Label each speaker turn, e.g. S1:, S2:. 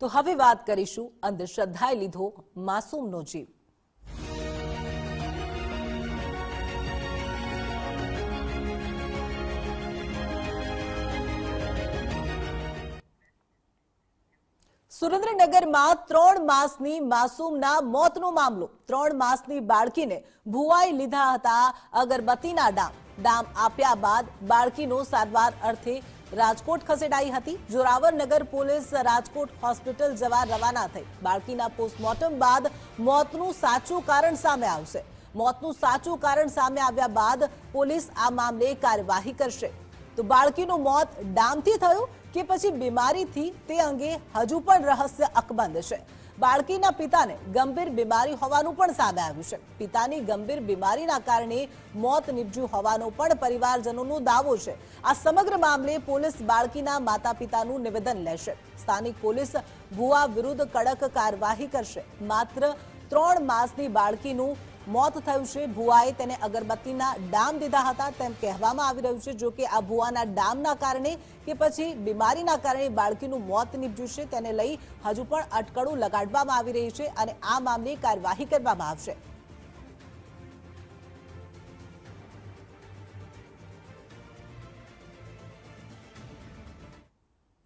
S1: તો હવે વાત કરીશું અંધશ્રદ્ધાએ લીધો માસૂમનો જીવ. સુરેન્દ્રનગરમાં ત્રણ માસની માસૂમના મોતનો મામલો. ત્રણ માસની બાળકીને ભુવાઈ લીધા હતા અગરબત્તીના ડામ ડામ આપ્યા બાદ બાળકીનો સારવાર અર્થે રાજકોટ ખસેડાઈ હતી. જોરાવરનગર પોલીસ રાજકોટ હોસ્પિટલ જવા રવાના થઈ. બાળકીના પોસ્ટમોર્ટમ બાદ મોતનું સાચું કારણ સામે આવશે. મોતનું સાચું કારણ સામે આવ્યા બાદ પોલીસ આ મામલે કાર્યવાહી કરશે. તો બાળકીનું મોત ડામથી થયું કે પછી બીમારીથી તે અંગે હજુ પણ રહસ્ય અકબંધ છે. બાળકીના પિતાને ગંભીર બીમારી હોવાનું પણ સામે આવ્યું છે. પિતાની ગંભીર બીમારીના કારણે મોત નીપજ્યું હોવાનો પણ પરિવારજનોનો દાવો છે. આ સમગ્ર મામલે પોલીસ બાળકીના માતા પિતાનું નિવેદન લેશે. સ્થાનિક પોલીસ ભુવા વિરુદ્ધ કડક કાર્યવાહી કરશે. માત્ર ત્રણ માસની બાળકીનું મોત થયું છે. ભુવાએ તેને અગરબત્તીના ડામ દીધા હતા તેમ કહેવામાં આવી રહ્યું છે. જો કે આ ભુવાના ડામના કારણે કે પછી બીમારીના કારણે બાળકીનું મોત નીપજ્યું છે. તેને લઈ હજુ પણ અટકળું લગાડવામાં આવી રહી છે અને આ મામલે કાર્યવાહી કરવામાં આવશે.